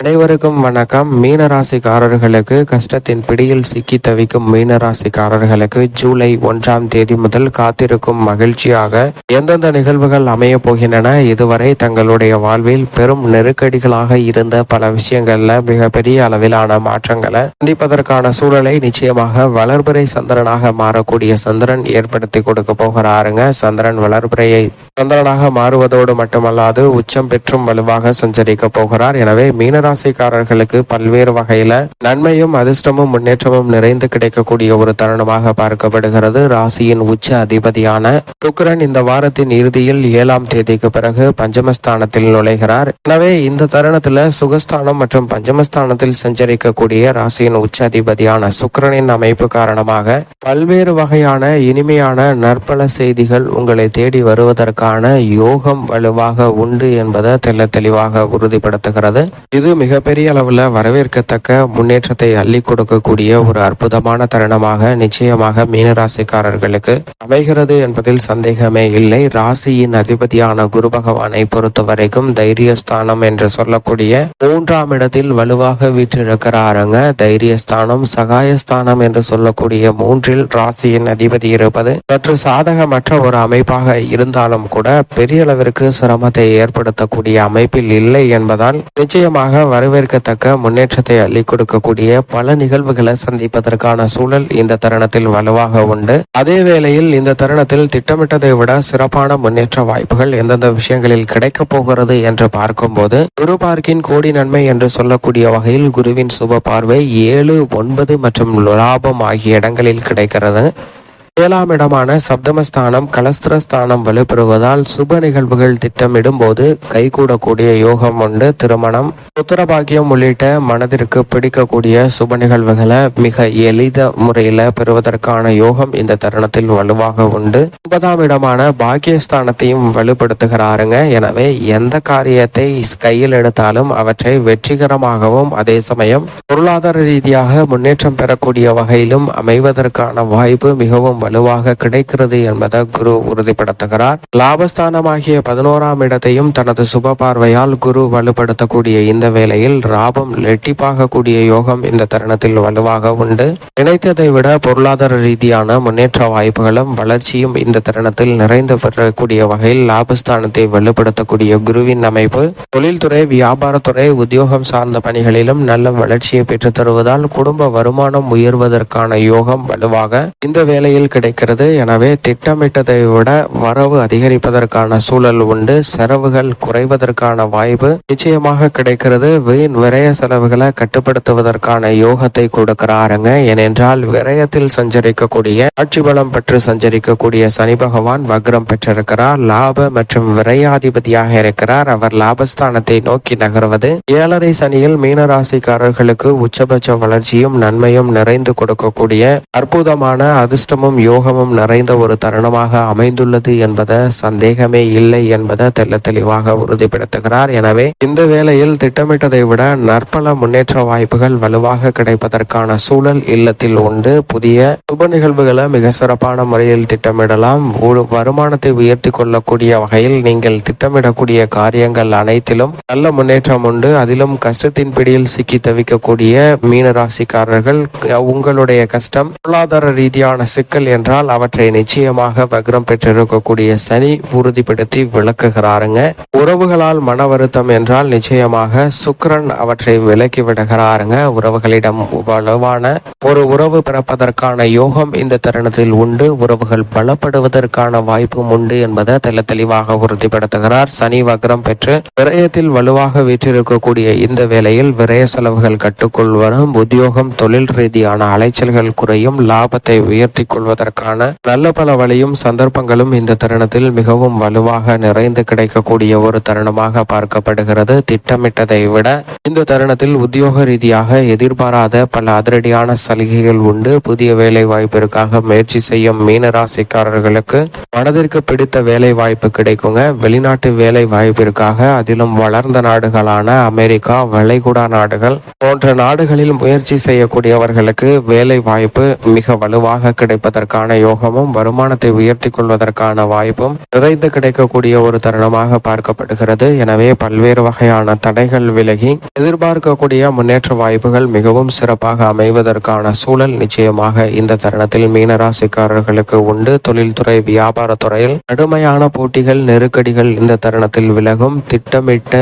அனைவருக்கும் வணக்கம். மீனராசிக்காரர்களுக்கு கஷ்டத்தின் பிடியில் சிக்கி தவிக்கும் மீனராசிக்காரர்களுக்கு ஜூலை ஒன்றாம் தேதி முதல் காத்திருக்கும் மகிழ்ச்சியாக எந்தெந்த நிகழ்வுகள் அமைய போகின்றன இதுவரை தங்களுடைய வாழ்வில் பெரும் நெருக்கடிகளாக இருந்த பல விஷயங்கள்ல மிகப்பெரிய அளவிலான மாற்றங்களை சந்திப்பதற்கான சூழலை நிச்சயமாக வளர்பிறை சந்திரனாக மாறக்கூடிய சந்திரன் ஏற்படுத்தி கொடுக்க போகிறாருங்க. சந்திரன் வளர்பிறையை சந்திரனாக மாறுவதோடு மட்டுமல்லாது உச்சம் பெற்றும் வலுவாக சஞ்சரிக்க போகிறார். எனவே மீனராசிக்காரர்களுக்கு பல்வேறு வகையில நன்மையும் அதிர்ஷ்டமும் முன்னேற்றமும் நிறைந்து கிடைக்கக்கூடிய ஒரு தருணமாக பார்க்கப்படுகிறது. ராசியின் உச்ச அதிபதியான சுக்கரன் இந்த வாரத்தின் இறுதியில் ஏழாம் தேதிக்கு பிறகு பஞ்சமஸ்தானத்தில் நுழைகிறார். எனவே இந்த தருணத்துல சுகஸ்தானம் மற்றும் பஞ்சமஸ்தானத்தில் சஞ்சரிக்கக்கூடிய ராசியின் உச்ச அதிபதியான சுக்கரனின் அமைப்பு காரணமாக பல்வேறு வகையான இனிமையான நற்பல செய்திகள் உங்களை தேடி வருவதற்கான யோகம் வலுவாக உண்டு என்பதை தெள்ள தெளிவாக உறுதிப்படுத்துகிறது. இது மிகப்பெரிய அளவில் வரவேற்கத்தக்க முன்னேற்றத்தை அள்ளி கொடுக்கக்கூடிய ஒரு அற்புதமான தருணமாக நிச்சயமாக மீனராசிக்காரர்களுக்கு அமைகிறது என்பதில் சந்தேகமே இல்லை. ராசியின் அதிபதியான குரு பகவானை பொறுத்த வரைக்கும் தைரியஸ்தானம் என்று சொல்லக்கூடிய மூன்றாம் இடத்தில் வலுவாக வீற்றிருக்கிறாருங்க. தைரியஸ்தானம் சகாயஸ்தானம் என்று சொல்லக்கூடிய மூன்றில் ராசியின் அதிபதி இருப்பது சற்று சாதகமற்ற ஒரு அமைப்பாக இருந்தாலும் கூட பெரிய அளவிற்கு சிரமத்தை ஏற்படுத்தக்கூடிய அமைப்பில் இல்லை என்பதால் நிச்சயமாக வரவேற்கத்தக்க முன்னேற்றத்தை அள்ளி கொடுக்கக்கூடிய பல நிகழ்வுகளை சந்திப்பதற்கான சூழல் இந்த தருணத்தில் வலுவாக உண்டு. அதே வேளையில் இந்த தருணத்தில் திட்டமிட்டதை விட சிறப்பான முன்னேற்ற வாய்ப்புகள் எந்தெந்த விஷயங்களில் கிடைக்கப் போகிறது என்று பார்க்கும்போது குரு பார்க்கின் கோடி நன்மை என்று சொல்லக்கூடிய வகையில் குருவின் சுப பார்வை ஏழு ஒன்பது மற்றும் லாபம் ஆகிய இடங்களில் கிடைக்கிறது. ஏழாம் இடமான சப்தமஸ்தானம் கலஸ்திரஸ்தானம் வலுப்பெறுவதால் சுப நிகழ்வுகள் திட்டமிடும் போது கைகூடக்கூடிய யோகம் உண்டு. திருமணம் உத்தரபாகியம் உள்ளிட்ட மனதிற்கு பிடிக்கக்கூடிய சுப நிகழ்வுகளை மிக எளித முறையில் பெறுவதற்கான யோகம் இந்த தருணத்தில் வலுவாக உண்டு. ஒன்பதாம் இடமான பாக்கியஸ்தானத்தையும் வலுப்படுத்துகிறாருங்க. எனவே எந்த காரியத்தை கையில் எடுத்தாலும் அவற்றை வெற்றிகரமாகவும் அதே சமயம் பொருளாதார ரீதியாக முன்னேற்றம் பெறக்கூடிய வகையிலும் அமைவதற்கான வாய்ப்பு மிகவும் வலுவாக கிடைக்கிறது என்பதை குரு உறுதிப்படுத்துகிறார். லாபஸ்தானமாகிய பதினோராம் இடத்தையும் தனது சுப பார்வையால் குரு வலுப்படுத்தக்கூடிய இந்த வேளையில் லாபம் இரட்டிப்பாகக்கூடிய யோகம் இந்த தருணத்தில் வலுவாக உண்டு. நினைத்ததை விட பொருளாதார ரீதியான முன்னேற்ற வாய்ப்புகளும் வளர்ச்சியும் இந்த தருணத்தில் நிறைந்து பெறக்கூடிய வகையில் லாபஸ்தானத்தை வலுப்படுத்தக்கூடிய குருவின் அமைப்பு. தொழில்துறை வியாபாரத்துறை உத்தியோகம் சார்ந்த பணிகளிலும் நல்ல வளர்ச்சியை பெற்றுத் தருவதால் குடும்ப வருமானம் உயர்வதற்கான யோகம் வலுவாக இந்த வேளையில் கிடைக்கிறது. எனவே திட்டமிட்டதை விட வரவு அதிகரிப்பதற்கான சூழல் உண்டு. செலவுகள் குறைவதற்கான வாய்ப்பு நிச்சயமாக கிடைக்கிறது. வீண் விரய செலவுகளை கட்டுப்படுத்துவதற்கான யோகத்தை கொடுக்கிறாருங்க. ஏனென்றால் விரயத்தில் சஞ்சரிக்கக்கூடிய ஆட்சி பலம் பெற்று சஞ்சரிக்கக்கூடிய சனி பகவான் வக்ரம் பெற்றிருக்கிறார். லாப மற்றும் விரையாதிபதியாக இருக்கிறார். அவர் லாபஸ்தானத்தை நோக்கி நகர்வது. ஏழரை சனியில் மீனராசிக்காரர்களுக்கு உச்சபட்ச வளர்ச்சியும் நன்மையும் நிறைந்து கொடுக்கக்கூடிய அற்புதமான அதிர்ஷ்டமும் யோகமும் நிறைந்த ஒரு தருணமாக அமைந்துள்ளது என்பதை சந்தேகமே இல்லை என்பதை தெள்ள தெளிவாக உறுதிப்படுத்துகிறார். எனவே இந்த வேளையில் திட்டமிட்டதை விட நற்பல முன்னேற்ற வாய்ப்புகள் வலுவாக கிடைப்பதற்கான சூழல் இல்லத்தில் உண்டு. புதிய சுப நிகழ்வுகளை மிக சிறப்பான முறையில் திட்டமிடலாம். ஒரு வருமானத்தை உயர்த்தி கொள்ளக்கூடிய வகையில் நீங்கள் திட்டமிடக்கூடிய காரியங்கள் அனைத்திலும் நல்ல முன்னேற்றம் உண்டு. அதிலும் கஷ்டத்தின் பிடியில் சிக்கி தவிக்கக்கூடிய மீனராசிக்காரர்கள் உங்களுடைய கஷ்டம் பொருளாதார ரீதியான சிக்கல் என்றால் அவற்றை நிச்சயமாக வக்ரம் பெற்றிருக்கக்கூடிய சனி உறுதிப்படுத்தி விளக்குகிறாருங்க. உறவுகளால் மன வருத்தம் என்றால் நிச்சயமாக சுக்கரன் அவற்றை விலக்கி விடுகிறாருங்க. உறவுகளிடம் வலுவான ஒரு உறவு பிறப்பதற்கான யோகம் இந்த தருணத்தில் உண்டு. உறவுகள் பலப்படுவதற்கான வாய்ப்பும் உண்டு என்பதை தெல தெளிவாக உறுதிப்படுத்துகிறார். சனி வக்ரம் பெற்று விரயத்தில் வலுவாக வீற்றிருக்கக்கூடிய இந்த வேளையில் விரய செலவுகள் கட்டுக்குள் வரும். உத்தியோகம் தொழில் ரீதியான அலைச்சல்கள் குறையும். லாபத்தை உயர்த்தி கொள்வதற்கான நல்ல பல வழியும் சந்தர்ப்பங்களும் இந்த தருணத்தில் மிகவும் வலுவாக நிறைந்து கிடைக்கக்கூடிய ஒரு தருணமாக பார்க்கப்படுகிறது. திட்டமிட்டதை விட இந்த தருணத்தில் உத்தியோக ரீதியாக எதிர்பாராத பல அதிரடியான சலுகைகள் உண்டு. புதிய வேலை வாய்ப்பிற்காக முயற்சி செய்யும் மீனராசிக்காரர்களுக்கு மனதிற்கு பிடித்த வேலை வாய்ப்பு கிடைக்குங்க. வெளிநாட்டு வேலை வாய்ப்பிற்காக அதிலும் வளர்ந்த நாடுகளான அமெரிக்கா வளைகுடா நாடுகள் போன்ற நாடுகளில் முயற்சி செய்யக்கூடியவர்களுக்கு வேலை வாய்ப்பு மிக வலுவாக கிடைப்பதற்கு கொள்வதற்கான யோகமும் வருமானத்தை உயர்த்தி கொள்வதற்கான வாய்ப்பும் நிறைந்து கிடைக்கக்கூடிய ஒரு தருணமாக பார்க்கப்படுகிறது. எனவே பல்வேறு வகையான தடைகள் விலகி எதிர்பார்க்கக்கூடிய முன்னேற்ற வாய்ப்புகள் மிகவும் சிறப்பாக அமைவதற்கான சூழல் நிச்சயமாக இந்த தருணத்தில் மீனராசிக்காரர்களுக்கு உண்டு. தொழில்துறை வியாபாரத்துறையில் கடுமையான போட்டிகள் நெருக்கடிகள் இந்த தருணத்தில் விலகும். திட்டமிட்ட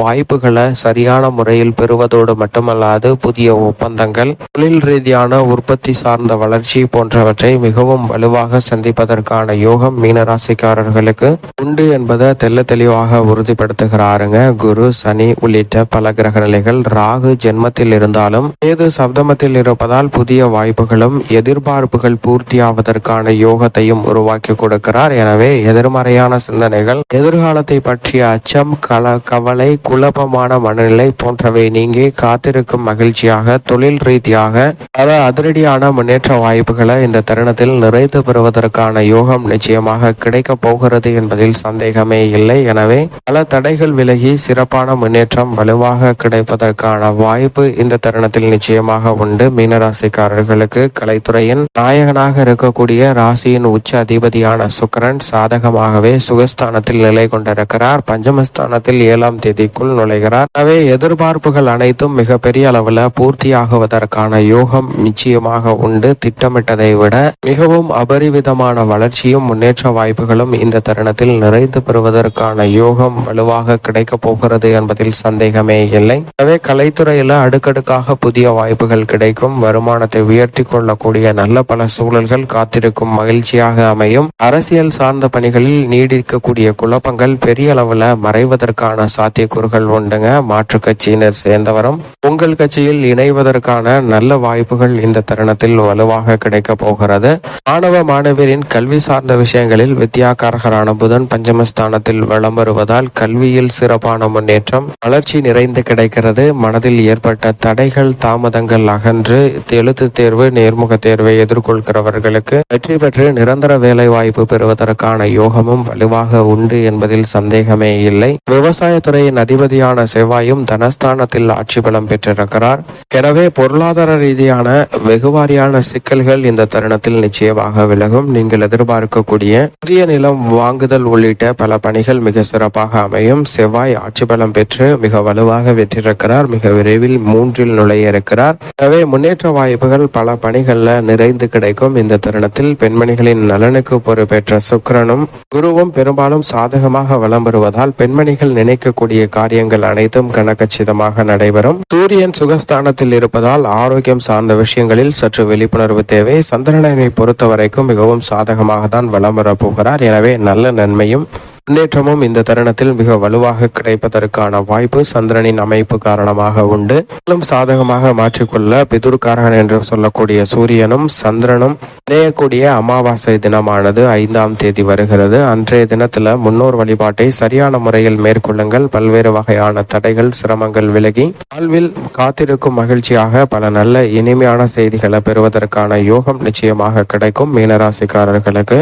வாய்ப்புகளை சரியான முறையில் பெறுவதோடு மட்டுமல்லாது புதிய ஒப்பந்தங்கள் தொழில் ரீதியான உற்பத்தி சார்ந்த வளர்ச்சி போன்றவற்றை மிகவும் வலுவாக சந்திப்பதற்கான யோகம் மீனராசிக்காரர்களுக்கு உண்டு என்பதை தெல்ல தெளிவாக உறுதிப்படுத்துகிறாருங்க. குரு சனி உள்ளிட்ட பல கிரக நிலைகள் ராகு ஜென்மத்தில் இருந்தாலும் ஏது சப்தமத்தில் இருப்பதால் புதிய வாய்ப்புகளும் எதிர்பார்ப்புகள் பூர்த்தியாவதற்கான யோகத்தையும் உருவாக்கி கொடுக்கிறார். எனவே எதிர்மறையான சிந்தனைகள் எதிர்காலத்தை பற்றிய அச்சம் கல கவலை குழப்பமான மனநிலை போன்றவை நீங்கி காத்திருக்கும் மகிழ்ச்சியாக தொழில் ரீதியாக பல அதிரடியான முன்னேற்ற வாய்ப்புகளை இந்த தருணத்தில் நிறைத்து பெறுவதற்கான யோகம் நிச்சயமாக கிடைக்கப் போகிறது என்பதில் சந்தேகமே இல்லை. எனவே பல தடைகள் விலகி சிறப்பான முன்னேற்றம் வலுவாக கிடைப்பதற்கான வாய்ப்பு இந்த தருணத்தில் நிச்சயமாக உண்டு. மீனராசிக்காரர்களுக்கு கலைத்துறையின் நாயகனாக இருக்கக்கூடிய ராசியின் உச்ச அதிபதியான சுக்கரன் சாதகமாகவே சுகஸ்தானத்தில் நிலை கொண்டிருக்கிறார். பஞ்சமஸ்தானத்தில் ஏழாம் தேதிக்குள் நுழைகிறார். எனவே எதிர்பார்ப்புகள் அனைத்தும் மிகப்பெரிய அளவில் பூர்த்தியாகுவதற்கான யோகம் நிச்சயமாக உண்டு. திட்டமிட்டதை விட மிகவும் அபரிவிதமான வளர்ச்சியும் முன்னேற்ற வாய்ப்புகளும் இந்த தருணத்தில் நிறைந்து பெறுவதற்கான யோகம் வலுவாக கிடைக்கப் போகிறது என்பதில் சந்தேகமே இல்லை. எனவே கலைத்துறையில அடுக்கடுக்காக புதிய வாய்ப்புகள் கிடைக்கும். வருமானத்தை உயர்த்தி கொள்ளக்கூடிய நல்ல பல சூழல்கள் காத்திருக்கும் மகிழ்ச்சியாக அமையும். அரசியல் சார்ந்த பணிகளில் நீடிக்கக்கூடிய குழப்பங்கள் பெரிய அளவுல மறைவதற்கான சாத்தியக்கூறுகள் உண்டுங்க. மாற்று கட்சியினர் சேர்ந்தவரும் உங்கள் கட்சியில் இணைவதற்கான நல்ல வாய்ப்புகள் இந்த தருணத்தில் வலுவாக கிடைக்க போகிறது. மாணவ மாணவியரின் கல்வி சார்ந்த விஷயங்களில் வித்யாகாரகரான புதன் பஞ்சமஸ்தானத்தில் வளம் வருவதால் கல்வியில் சிறப்பான முன்னேற்றம் வளர்ச்சி நிறைந்து கிடைக்கிறது. மனதில் ஏற்பட்ட தடைகள் தாமதங்கள் அகன்று எழுத்து தேர்வு நேர்முக தேர்வை எதிர்கொள்கிறவர்களுக்கு வெற்றி பெற்று நிரந்தர வேலை வாய்ப்பு பெறுவதற்கான யோகமும் வலுவாக உண்டு என்பதில் சந்தேகமே இல்லை. விவசாயத்துறையின் அதிபதியான செவ்வாயும் தனஸ்தானத்தில் ஆட்சி பலம் பெற்றிருக்கிறார். எனவே பொருளாதார ரீதியான வெகுவாரியான சிக்கல்கள் இந்த தருணத்தில் நிச்சயமாக விலகும். நீங்கள் எதிர்பார்க்கக்கூடிய புதிய நிலம் வாங்குதல் உள்ளிட்ட பல பணிகள் மிக சிறப்பாக அமையும். செவ்வாய் ஆட்சி பலம் பெற்று மிக வலுவாக வெற்றிருக்கிறார் மிக விரைவில் மூன்றில் நுழைய இருக்கிறார். எனவே முன்னேற்ற வாய்ப்புகள் பல பணிகள்ல நிறைந்து கிடைக்கும். இந்த தருணத்தில் பெண்மணிகளின் நலனுக்கு பொறுப்பேற்ற சுக்கிரனும் குருவும் பெரும்பாலும் சாதகமாக வலம் வருவதால் பெண்மணிகள் நினைக்கக்கூடிய காரியங்கள் அனைத்தும் கனகச்சிதமாக நடைபெறும். சூரியன் சுகஸ்தானத்தில் இருப்பதால் ஆரோக்கியம் சார்ந்த விஷயங்களில் சற்று விழிப்புணர்வு தேவை. சந்திரனை பொறுத்த வரைக்கும் மிகவும் சாதகமாக தான் வளம் வரப்போகிறார் எனவே நல்ல நன்மையும் முன்னேற்றமும் இந்த தருணத்தில் மிக வலுவாக கிடைப்பதற்கான வாய்ப்பு சந்திரனின் அமைப்பு காரணமாக உண்டு. மேலும் சாதகமாக மாற்றிக்கொள்ள பிதுர்காரகன் என்று சொல்லக்கூடிய சூரியனும் சந்திரனும் இணையக்கூடிய அமாவாசை தினமானது ஐந்தாம் தேதி வருகிறது. அன்றைய தினத்துல முன்னோர் வழிபாட்டை சரியான முறையில் மேற்கொள்ளுங்கள். பல்வேறு வகையான தடைகள் சிரமங்கள் விலகி வாழ்வில் காத்திருக்கும் மகிழ்ச்சியாக பல நல்ல இனிமையான செய்திகளை பெறுவதற்கான யோகம் நிச்சயமாக கிடைக்கும் மீனராசிக்காரர்களுக்கு.